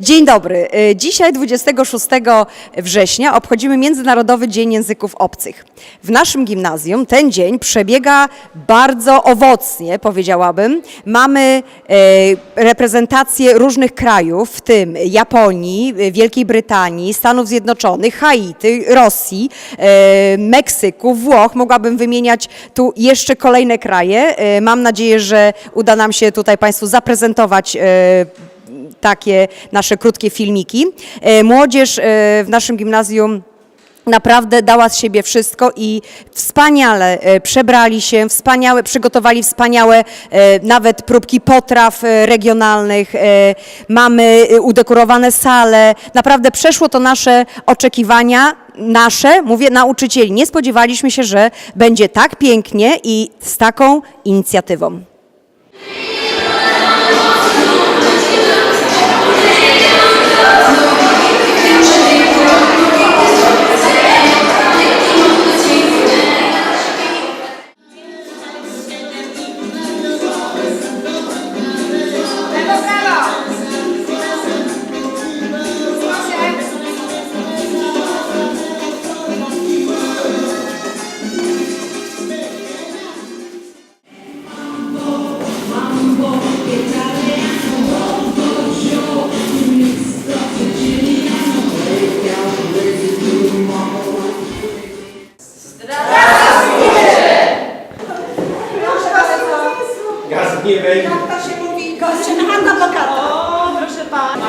Dzień dobry. Y, Dzisiaj, 26 września, obchodzimy Międzynarodowy Dzień Języków Obcych. W naszym gimnazjum ten dzień przebiega bardzo owocnie, powiedziałabym. Mamy e, reprezentacje różnych krajów, w tym Japonii, y, Wielkiej Brytanii, Stanów Zjednoczonych, Haiti, Rosji, e, Meksyku, Włoch. Mogłabym wymieniać tu jeszcze kolejne kraje. E, Mam nadzieję, że uda nam się tutaj Państwu zaprezentować e, takie nasze krótkie filmiki. E, Młodzież e, w naszym gimnazjum naprawdę dała z siebie wszystko i wspaniale e, przebrali się, wspaniałe, przygotowali wspaniałe nawet próbki potraw regionalnych. Mamy udekorowane sale. Naprawdę przeszło to nasze oczekiwania. Nasze, mówię nauczycieli. Nie spodziewaliśmy się, że będzie tak pięknie i z taką inicjatywą. Nie będzie. To się mówi gościem Anna Bogata. O, proszę pana.